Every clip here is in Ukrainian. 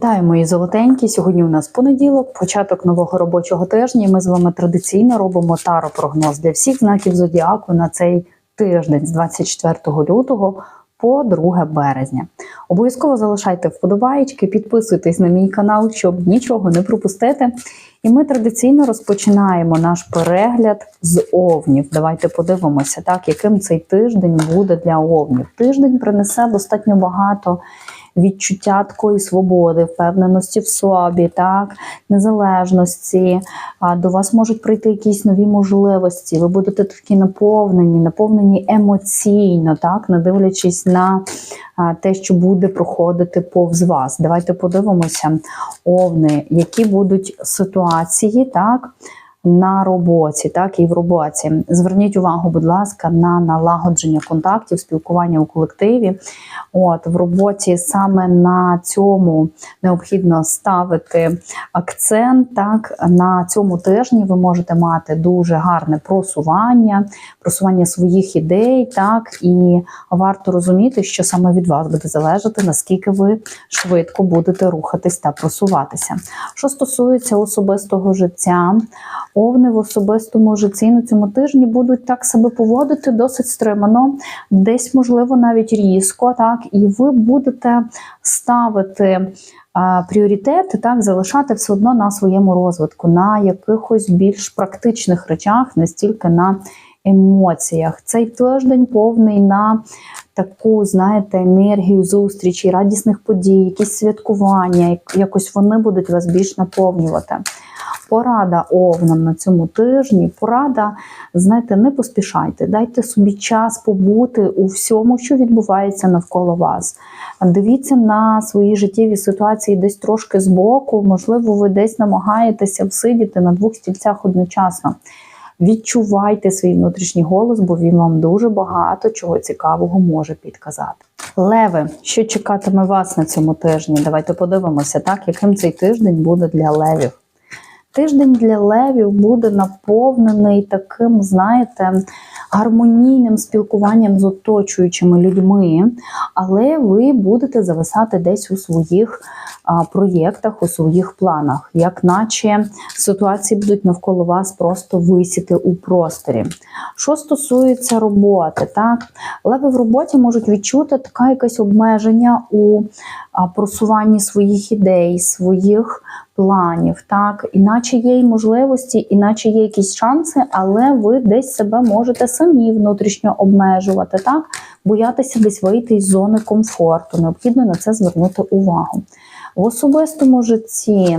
Вітаю, мої золотенькі. Сьогодні у нас понеділок, початок нового робочого тижня. і Ми з вами традиційно робимо таро-прогноз для всіх знаків зодіаку на цей тиждень з 24 лютого по 2 березня. Обов'язково залишайте вподобаєчки, підписуйтесь на мій канал, щоб нічого не пропустити. І ми традиційно розпочинаємо наш перегляд з овнів. Давайте подивимося, так, яким цей тиждень буде для овнів. Тиждень принесе достатньо багато відчуття такої свободи, впевненості в собі, так, незалежності. До вас можуть прийти якісь нові можливості. Ви будете такі наповнені, наповнені емоційно, так, не дивлячись на те, що буде проходити повз вас. Давайте подивимося, овни, які будуть ситуації, так на роботі, так і в роботі. Зверніть увагу, будь ласка, на налагодження контактів, спілкування у колективі. От в роботі саме на цьому необхідно ставити акцент. Так на цьому тижні ви можете мати дуже гарне просування, просування своїх ідей, так і варто розуміти, що саме від вас буде залежати, наскільки ви швидко будете рухатись та просуватися. Що стосується особистого життя, овни в особистому житті на цьому тижні будуть так себе поводити досить стримано, десь, можливо, навіть різко, так, і ви будете ставити. Пріоритети так залишати все одно на своєму розвитку, на якихось більш практичних речах, не стільки на емоціях. Цей тиждень повний на таку, знаєте, енергію зустрічі, радісних подій, якісь святкування, якось вони будуть вас більш наповнювати. Порада овнам на цьому тижні, порада, знаєте, не поспішайте, дайте собі час побути у всьому, що відбувається навколо вас. Дивіться на свої життєві ситуації десь трошки збоку, можливо, ви десь намагаєтеся всидіти на двох стільцях одночасно. Відчувайте свій внутрішній голос, бо він вам дуже багато чого цікавого може підказати. Леви, що чекатиме вас на цьому тижні? Давайте подивимося, так, яким цей тиждень буде для левів. Тиждень для левів буде наповнений таким, знаєте, гармонійним спілкуванням з оточуючими людьми, але ви будете зависати десь у своїх проєктах, у своїх планах, як наче ситуації будуть навколо вас просто висіти у просторі. Що стосується роботи, так, леви в роботі можуть відчути таке якесь обмеження у просуванні своїх ідей, своїх планів, так, іначе є й можливості, іначе є якісь шанси, але ви десь себе можете самі внутрішньо обмежувати, так, боятися десь вийти із зони комфорту. Необхідно на це звернути увагу. В особистому житті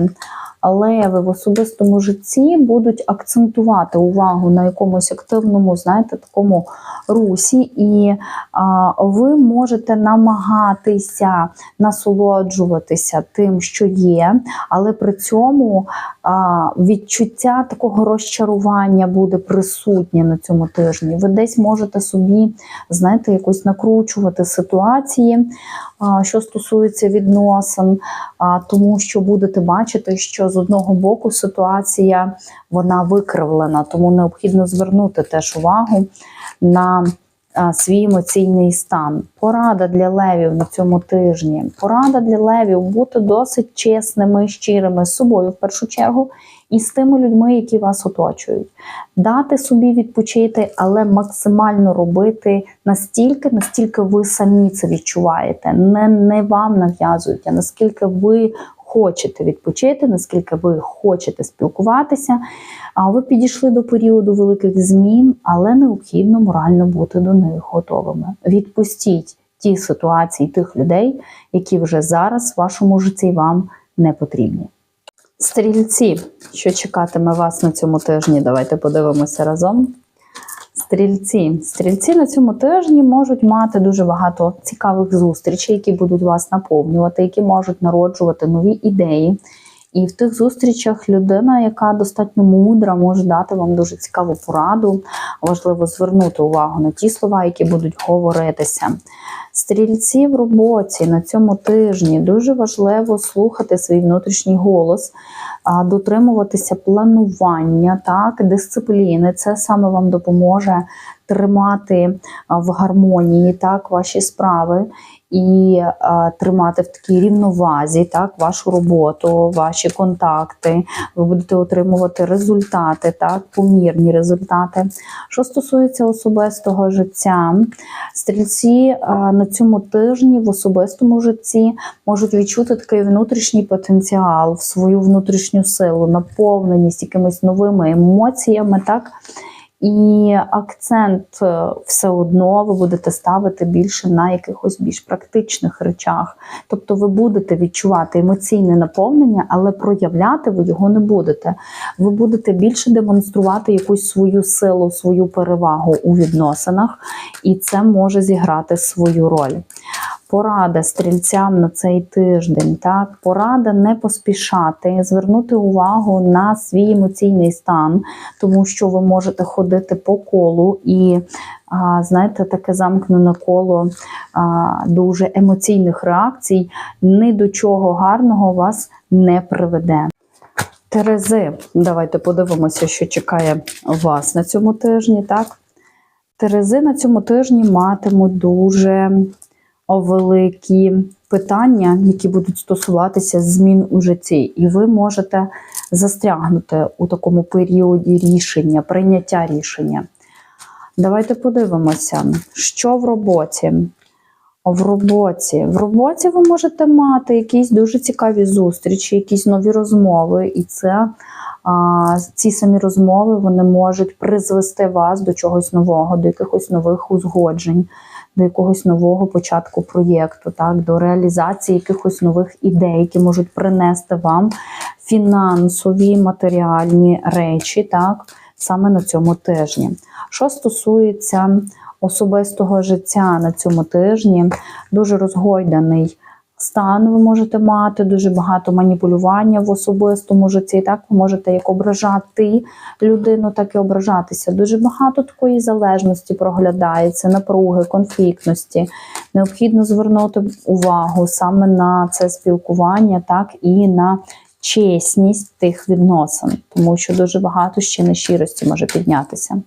леви в особистому житті будуть акцентувати увагу на якомусь активному, знаєте, такому русі, і а, ви можете намагатися насолоджуватися тим, що є, але при цьому а, відчуття такого розчарування буде присутнє на цьому тижні. Ви десь можете собі, знаєте, якось накручувати ситуації, а, що стосується відносин, а, тому що будете бачити, що з одного боку ситуація вона викривлена, тому необхідно звернути теж увагу на свій емоційний стан. Порада для левів на цьому тижні. Порада для левів бути досить чесними, щирими з собою в першу чергу. І з тими людьми, які вас оточують, дати собі відпочити, але максимально робити настільки, наскільки ви самі це відчуваєте. Не не вам нав'язують, а наскільки ви хочете відпочити, наскільки ви хочете спілкуватися. А ви підійшли до періоду великих змін, але необхідно морально бути до них готовими. Відпустіть ті ситуації тих людей, які вже зараз в вашому житті вам не потрібні. Стрільці, що чекатиме вас на цьому тижні, давайте подивимося разом. Стрільці. Стрільці на цьому тижні можуть мати дуже багато цікавих зустрічей, які будуть вас наповнювати, які можуть народжувати нові ідеї. І в тих зустрічах людина, яка достатньо мудра, може дати вам дуже цікаву пораду. Важливо звернути увагу на ті слова, які будуть говоритися. Стрільці в роботі на цьому тижні дуже важливо слухати свій внутрішній голос, дотримуватися планування, так, дисципліни. Це саме вам допоможе тримати в гармонії так, ваші справи. І е, тримати в такій рівновазі так, вашу роботу, ваші контакти. Ви будете отримувати результати, так, помірні результати. Що стосується особистого життя, стрільці е, на цьому тижні в особистому житті можуть відчути такий внутрішній потенціал, свою внутрішню силу, наповненість якимись новими емоціями, так. І акцент е, все одно ви будете ставити більше на якихось більш практичних речах. Тобто ви будете відчувати емоційне наповнення, але проявляти ви його не будете. Ви будете більше демонструвати якусь свою силу, свою перевагу у відносинах, і це може зіграти свою роль. Порада стрільцям на цей тиждень, так, порада не поспішати, звернути увагу на свій емоційний стан, тому що ви можете ходити по колу і, знаєте, таке замкнене коло дуже емоційних реакцій, ні до чого гарного вас не приведе. Терези, давайте подивимося, що чекає вас на цьому тижні. Так? Терези на цьому тижні матимуть дуже великі питання, які будуть стосуватися змін у житті, і ви можете застрягнути у такому періоді рішення, прийняття рішення. Давайте подивимося, що в роботі. В роботі. В роботі ви можете мати якісь дуже цікаві зустрічі, якісь нові розмови, і це а, ці самі розмови вони можуть призвести вас до чогось нового, до якихось нових узгоджень, до якогось нового початку проєкту, так, до реалізації якихось нових ідей, які можуть принести вам фінансові матеріальні речі, так, саме на цьому тижні. Що стосується особистого життя на цьому тижні, дуже розгойданий стан ви можете мати, дуже багато маніпулювання в особистому житті. І Так, ви можете як ображати людину, так і ображатися. Дуже багато такої залежності проглядається, напруги, конфліктності. Необхідно звернути увагу саме на це спілкування, так і на чесність тих відносин, тому що дуже багато ще нещирості може піднятися.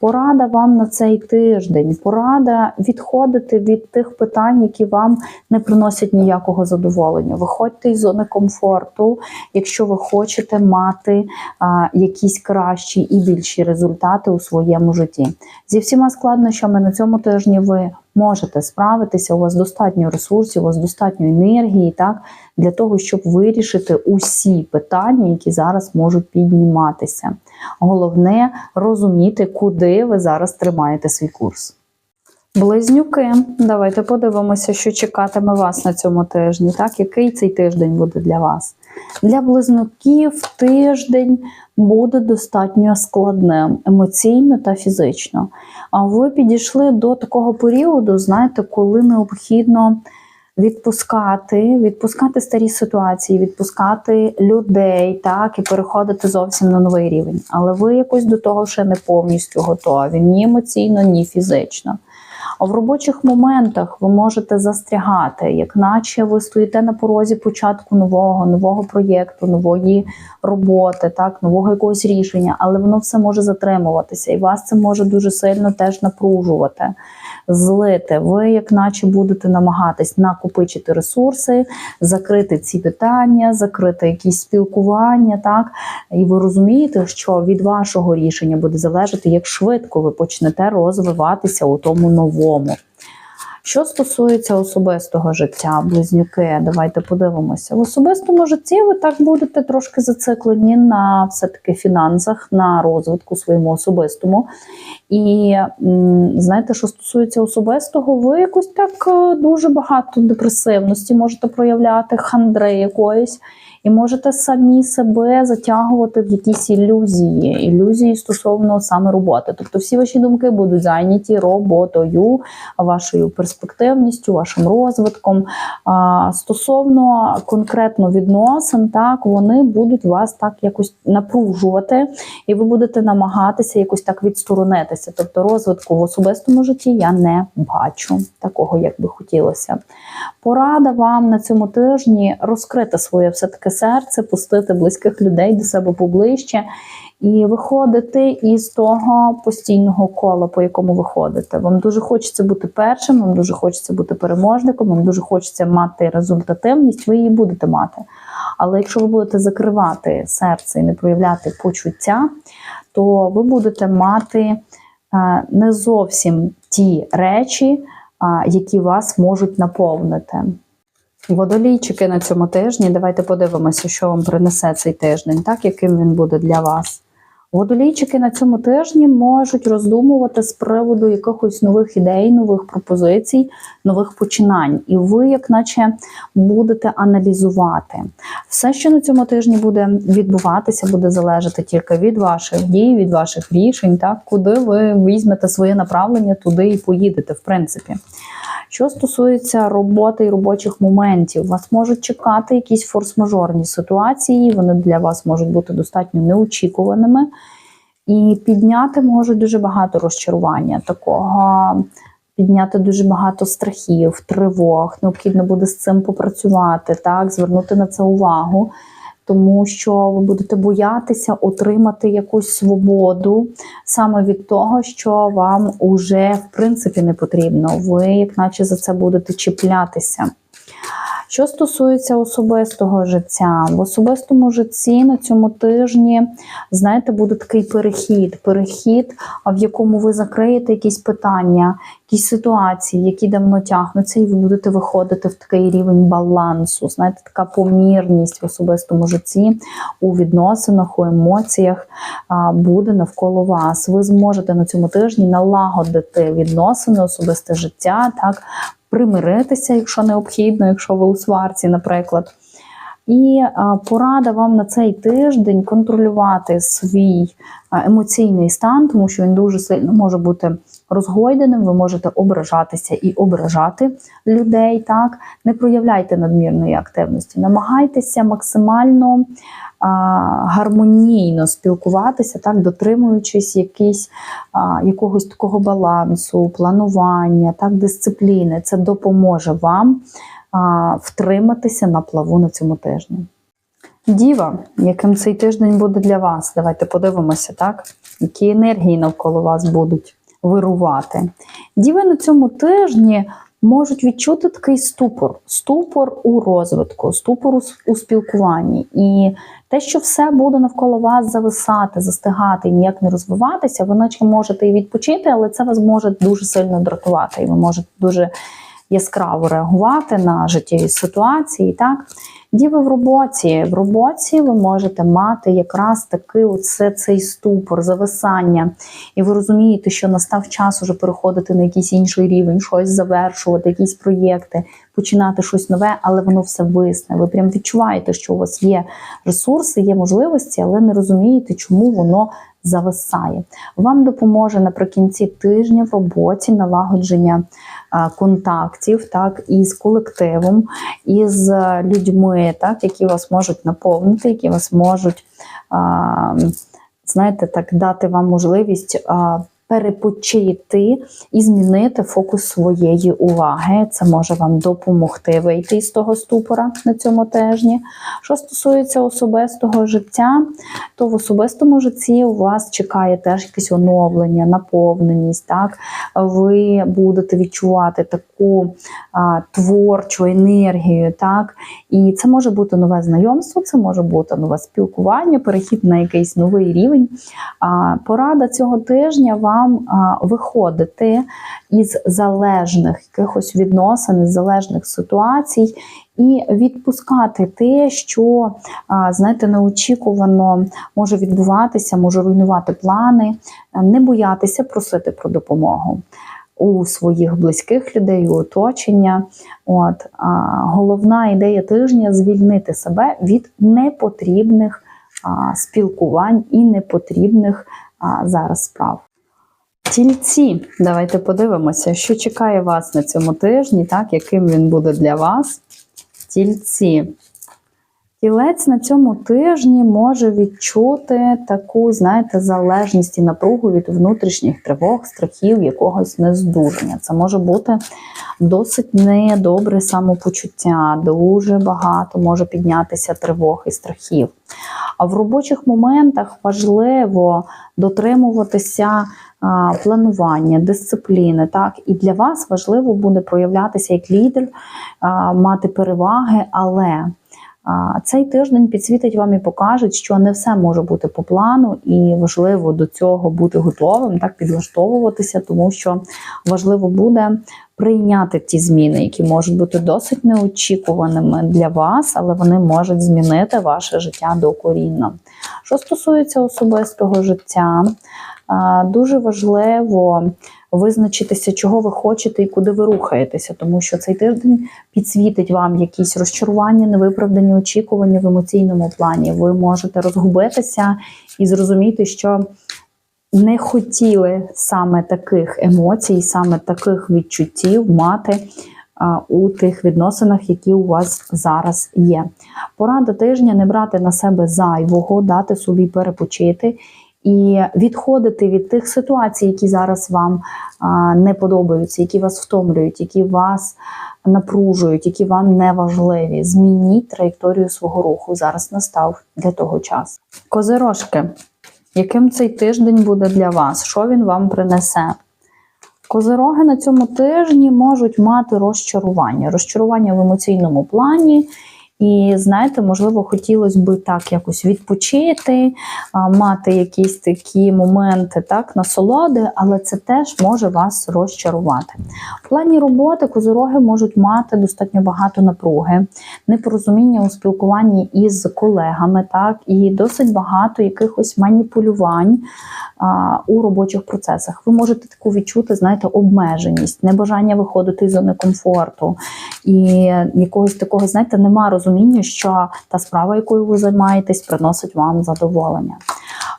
Порада вам на цей тиждень. Порада відходити від тих питань, які вам не приносять ніякого задоволення. Виходьте із зони комфорту, якщо ви хочете мати а, якісь кращі і більші результати у своєму житті. Зі всіма складнощами на цьому тижні ви можете справитися. У вас достатньо ресурсів, у вас достатньо енергії, так для того, щоб вирішити усі питання, які зараз можуть підніматися. Головне розуміти, куди ви зараз тримаєте свій курс. Близнюки, давайте подивимося, що чекатиме вас на цьому тижні. Так, який цей тиждень буде для вас? Для близнюків тиждень буде достатньо складним емоційно та фізично. А ви підійшли до такого періоду, знаєте, коли необхідно відпускати, відпускати старі ситуації, відпускати людей, так і переходити зовсім на новий рівень. Але ви якось до того ще не повністю готові, ні емоційно, ні фізично. А в робочих моментах ви можете застрягати, як наче ви стоїте на порозі початку нового, нового проєкту, нової роботи, так, нового якогось рішення, але воно все може затримуватися, і вас це може дуже сильно теж напружувати, злити. Ви, як наче, будете намагатись накопичити ресурси, закрити ці питання, закрити якісь спілкування, так, і ви розумієте, що від вашого рішення буде залежати, як швидко ви почнете розвиватися у тому новому. Що стосується особистого життя, близнюки, давайте подивимося. В особистому житті ви так будете трошки зациклені на все-таки фінансах, на розвитку своєму особистому. І знаєте, що стосується особистого, ви якось так е, дуже багато депресивності можете проявляти, хандри якоїсь. І можете самі себе затягувати в якісь ілюзії, ілюзії стосовно саме роботи. Тобто всі ваші думки будуть зайняті роботою, вашою перспективністю, вашим розвитком. А, Стосовно конкретно відносин, так вони будуть вас так якось напружувати, і ви будете намагатися якось так відсторонитися. Тобто, розвитку в особистому житті я не бачу такого, як би хотілося. Порада вам на цьому тижні розкрити своє все таки серце, пустити близьких людей до себе поближче і виходити із того постійного кола, по якому ви ходите. Вам дуже хочеться бути першим, вам дуже хочеться бути переможником, вам дуже хочеться мати результативність, ви її будете мати. Але якщо ви будете закривати серце і не проявляти почуття, то ви будете мати е, не зовсім ті речі, які вас можуть наповнити. Водолійчики на цьому тижні. Давайте подивимося, що вам принесе цей тиждень, так яким він буде для вас. Водолійчики на цьому тижні можуть роздумувати з приводу якихось нових ідей, нових пропозицій, нових починань. І ви, як наче, будете аналізувати. Все, що на цьому тижні буде відбуватися, буде залежати тільки від ваших дій, від ваших рішень, так куди ви візьмете своє направлення, туди і поїдете, в принципі. Що стосується роботи і робочих моментів, вас можуть чекати якісь форс-мажорні ситуації, вони для вас можуть бути достатньо неочікуваними. І підняти можуть дуже багато розчарування такого, підняти дуже багато страхів, тривог. Необхідно буде з цим попрацювати, так, звернути на це увагу, тому що ви будете боятися отримати якусь свободу саме від того, що вам уже в принципі не потрібно. Ви, як наче, за це будете чіплятися. Що стосується особистого життя, в особистому житті на цьому тижні, знаєте, буде такий перехід, перехід, в якому ви закриєте якісь питання, якісь ситуації, які давно тягнуться, і ви будете виходити в такий рівень балансу. Знаєте, така помірність в особистому житті, у відносинах, у емоціях буде навколо вас. Ви зможете на цьому тижні налагодити відносини, особисте життя, так примиритися, якщо необхідно, якщо ви у сварці, наприклад. І порада вам на цей тиждень контролювати свій емоційний стан, тому що він дуже сильно може бути розгойденим, ви можете ображатися і ображати людей. Так, не проявляйте надмірної активності, намагайтеся максимально а, гармонійно спілкуватися, так, дотримуючись якийсь, а, якогось такого балансу, планування, так, дисципліни. Це допоможе вам втриматися на плаву на цьому тижні. Діва, яким цей тиждень буде для вас? Давайте подивимося, так? Які енергії навколо вас будуть вирувати. Діви на цьому тижні можуть відчути такий ступор, ступор у розвитку, ступор у, спілкуванні. І те, що все буде навколо вас зависати, застигати і ніяк не розвиватися, ви наче можете і відпочити, але це вас може дуже сильно дратувати, і ви можете дуже яскраво реагувати на життєві ситуації. Так? Діви в роботі. В роботі ви можете мати якраз таки оце, цей ступор, зависання. І ви розумієте, що настав час уже переходити на якийсь інший рівень, щось завершувати, якісь проєкти, починати щось нове, але воно все висне. Ви прям відчуваєте, що у вас є ресурси, є можливості, але не розумієте, чому воно зависає. Вам допоможе наприкінці тижня в роботі налагодження контактів, так, із колективом, із е, людьми, так, які вас можуть наповнити, які вас можуть, знаєте, так, дати вам можливість. Перепочити і змінити фокус своєї уваги. Це може вам допомогти вийти з того ступора на цьому тижні. Що стосується особистого життя, то в особистому житті у вас чекає теж якесь оновлення, наповненість. Так? Ви будете відчувати таку а, творчу енергію. Так? І це може бути нове знайомство, це може бути нове спілкування, перехід на якийсь новий рівень. А, порада цього тижня вам а, виходити із залежних якихось відносин, із залежних ситуацій. І відпускати те, що, знаєте, неочікувано може відбуватися, може руйнувати плани, не боятися просити про допомогу у своїх близьких людей, у оточення. От, а, головна ідея тижня звільнити себе від непотрібних а, спілкувань і непотрібних а, зараз справ. Тільці, давайте подивимося, що чекає вас на цьому тижні, так, яким він буде для вас. Тільці. Тілець на цьому тижні може відчути таку, знаєте, залежність і напругу від внутрішніх тривог, страхів, якогось нездужання. Це може бути досить недобре самопочуття, дуже багато може піднятися тривог і страхів. А в робочих моментах важливо дотримуватися планування, дисципліни. Так, і для вас важливо буде проявлятися як лідер, мати переваги, але цей тиждень підсвітить вам і покаже, що не все може бути по плану, і важливо до цього бути готовим, так підлаштовуватися, тому що важливо буде прийняти ті зміни, які можуть бути досить неочікуваними для вас, але вони можуть змінити ваше життя докорінно. Що стосується особистого життя, дуже важливо визначитися, чого ви хочете і куди ви рухаєтеся, тому що цей тиждень підсвітить вам якісь розчарування, невиправдані очікування в емоційному плані. Ви можете розгубитися і зрозуміти, що не хотіли саме таких емоцій, саме таких відчуттів мати у тих відносинах, які у вас зараз є. Порада тижня не брати на себе зайвого, дати собі перепочити. І відходити від тих ситуацій, які зараз вам не подобаються, які вас втомлюють, які вас напружують, які вам не важливі. Змініть траєкторію свого руху. Зараз настав для того час. Козирожки, яким цей тиждень буде для вас? Що він вам принесе? Козироги на цьому тижні можуть мати розчарування, розчарування в емоційному плані. І знаєте, можливо, хотілося б так якось відпочити, мати якісь такі моменти так, насолоди, але це теж може вас розчарувати. В плані роботи козороги можуть мати достатньо багато напруги, непорозуміння у спілкуванні із колегами, так, і досить багато якихось маніпулювань а, у робочих процесах. Ви можете таку відчути, знаєте, обмеженість, небажання виходити з зони комфорту. І якогось такого, знаєте, нема розуміння, що та справа, якою ви займаєтесь, приносить вам задоволення.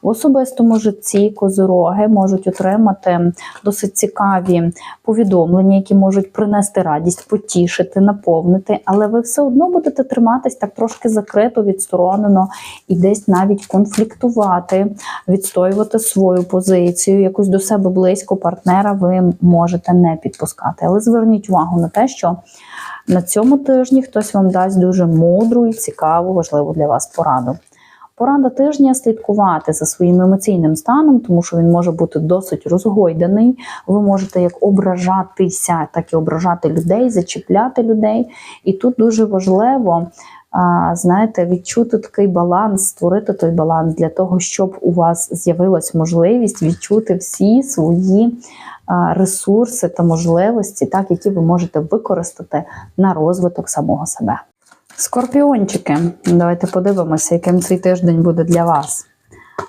В особистому житті козороги можуть отримати досить цікаві повідомлення, які можуть принести радість, потішити, наповнити, але ви все одно будете триматись так трошки закрито, відсторонено і десь навіть конфліктувати, відстоювати свою позицію, якось до себе близько партнера ви можете не підпускати. Але зверніть увагу на те, що на цьому тижні хтось вам дасть дуже мудру і цікаву, важливу для вас пораду. Порада тижня слідкувати за своїм емоційним станом, тому що він може бути досить розгойданий. Ви можете як ображатися, так і ображати людей, зачіпляти людей. І тут дуже важливо. Знаєте, відчути такий баланс, створити той баланс для того, щоб у вас з'явилась можливість відчути всі свої ресурси та можливості, так які ви можете використати на розвиток самого себе. Скорпіончики, давайте подивимося, яким цей тиждень буде для вас.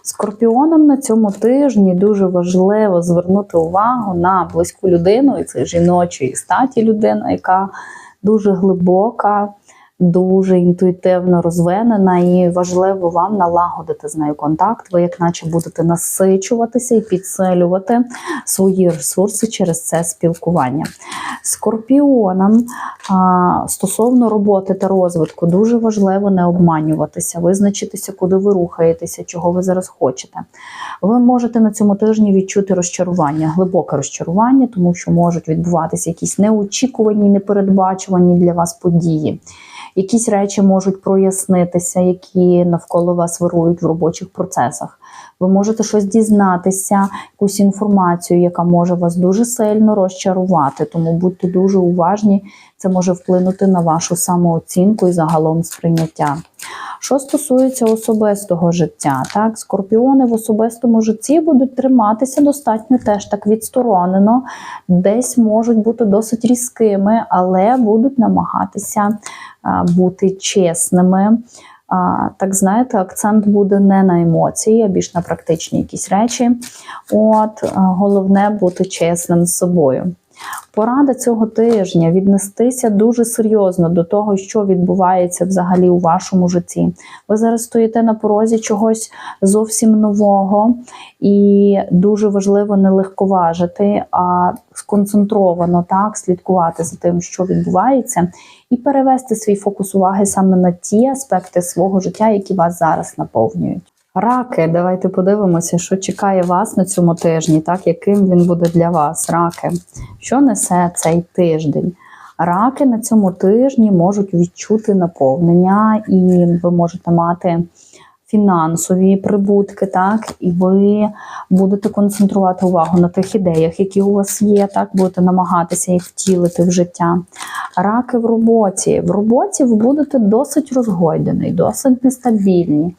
Скорпіонам на цьому тижні дуже важливо звернути увагу на близьку людину, і це жіночої статі людина, яка дуже глибока, дуже інтуїтивно розвинена, і важливо вам налагодити з нею контакт. Ви, як наче, будете насичуватися і підсилювати свої ресурси через це спілкування. Скорпіонам а, стосовно роботи та розвитку дуже важливо не обманюватися, визначитися, куди ви рухаєтеся, чого ви зараз хочете. Ви можете на цьому тижні відчути розчарування, глибоке розчарування, тому що можуть відбуватися якісь неочікувані, непередбачувані для вас події. Якісь речі можуть прояснитися, які навколо вас вирують в робочих процесах. Ви можете щось дізнатися, якусь інформацію, яка може вас дуже сильно розчарувати. Тому будьте дуже уважні, це може вплинути на вашу самооцінку і загалом сприйняття. Що стосується особистого життя, так, скорпіони в особистому житті будуть триматися достатньо теж так відсторонено, десь можуть бути досить різкими, але будуть намагатися бути чесними. Так знаєте, акцент буде не на емоції, а більш на практичні якісь речі. От головне бути чесним з собою. Порада цього тижня віднестися дуже серйозно до того, що відбувається взагалі у вашому житті. Ви зараз стоїте на порозі чогось зовсім нового, і дуже важливо не легковажити, а сконцентровано так слідкувати за тим, що відбувається, і перевести свій фокус уваги саме на ті аспекти свого життя, які вас зараз наповнюють. Раки, давайте подивимося, що чекає вас на цьому тижні, так яким він буде для вас. Раки, що несе цей тиждень? Раки на цьому тижні можуть відчути наповнення, і ви можете мати фінансові прибутки, так, і ви будете концентрувати увагу на тих ідеях, які у вас є, так, будете намагатися їх втілити в життя. Раки в роботі. В роботі ви будете досить розгойдені, досить нестабільні.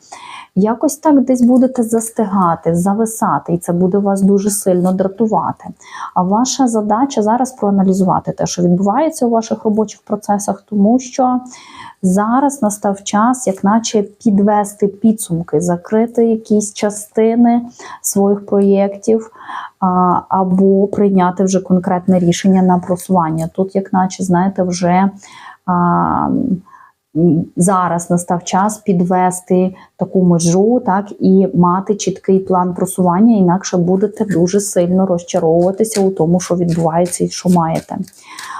Якось так десь будете застигати, зависати, і це буде вас дуже сильно дратувати. А ваша задача зараз проаналізувати те, що відбувається у ваших робочих процесах, тому що зараз настав час, як наче підвести підсумки, закрити якісь частини своїх проєктів або прийняти вже конкретне рішення на просування. Тут, як наче, знаєте, вже. Зараз настав час підвести таку межу, так і мати чіткий план просування, інакше будете дуже сильно розчаровуватися у тому, що відбувається і що маєте.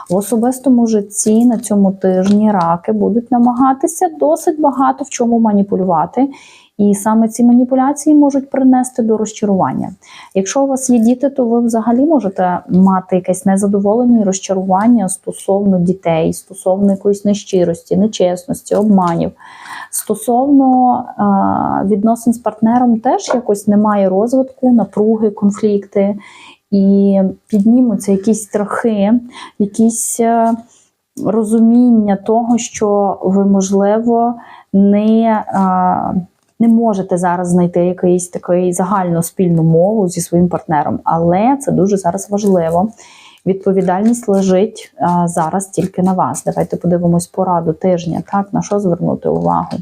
В особистому житті на цьому тижні раки будуть намагатися досить багато в чому маніпулювати. І саме ці маніпуляції можуть принести до розчарування. Якщо у вас є діти, то ви взагалі можете мати якесь незадоволення і розчарування стосовно дітей, стосовно якоїсь нещирості, нечесності, обманів. Стосовно е, відносин з партнером, теж якось немає розвитку, напруги, конфлікти, і піднімуться якісь страхи, якісь е, розуміння того, що ви, можливо, не. Не можете зараз знайти якийсь такий загальну спільну мову зі своїм партнером, але це дуже зараз важливо. Відповідальність лежить а, зараз тільки на вас. Давайте подивимось пораду тижня. Так, на що звернути увагу?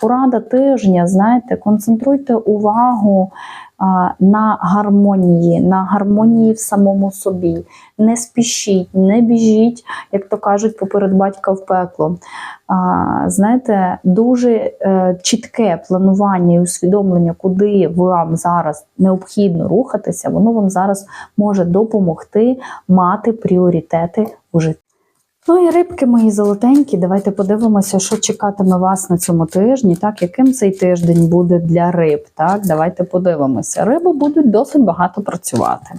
Порада тижня, знаєте, концентруйте увагу на гармонії, на гармонії в самому собі. Не спішіть, не біжіть, як то кажуть, поперед батька в пекло. Знаєте, дуже е, чітке планування і усвідомлення, куди вам зараз необхідно рухатися, воно вам зараз може допомогти мати пріоритети у житті. Ну і рибки мої золотенькі, давайте подивимося, що чекатиме вас на цьому тижні, так, яким цей тиждень буде для риб. Так, Давайте подивимося. Риби будуть досить багато працювати.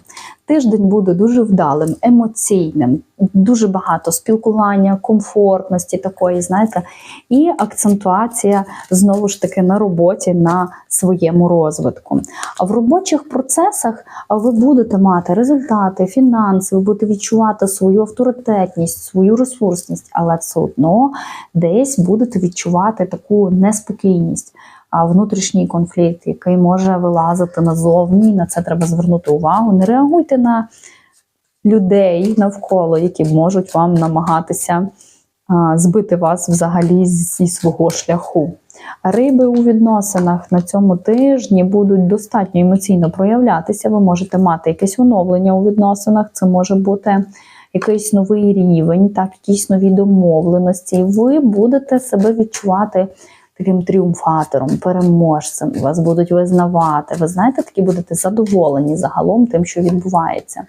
Тиждень буде дуже вдалим, емоційним, дуже багато спілкування, комфортності такої, знаєте, і акцентуація знову ж таки на роботі, на своєму розвитку. А в робочих процесах ви будете мати результати, фінанси, ви будете відчувати свою авторитетність, свою ресурсність, але все одно десь будете відчувати таку неспокійність внутрішній конфлікт, який може вилазити назовні. На це треба звернути увагу. Не реагуйте на людей навколо, які можуть вам намагатися збити вас взагалі зі свого шляху. Риби у відносинах на цьому тижні будуть достатньо емоційно проявлятися. Ви можете мати якесь оновлення у відносинах, це може бути якийсь новий рівень, так, якісь нові домовленості. і Ви будете себе відчувати таким тріумфатором, переможцем, вас будуть визнавати. Ви знаєте, такі будете задоволені загалом тим, що відбувається.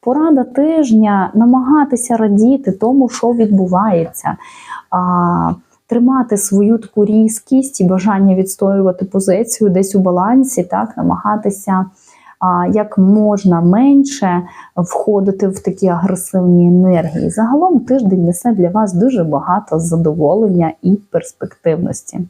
Порада тижня намагатися радіти тому, що відбувається. А, Тримати свою таку різкість і бажання відстоювати позицію десь у балансі, так, намагатися як можна менше входити в такі агресивні енергії. Загалом тиждень несе для вас дуже багато задоволення і перспективності.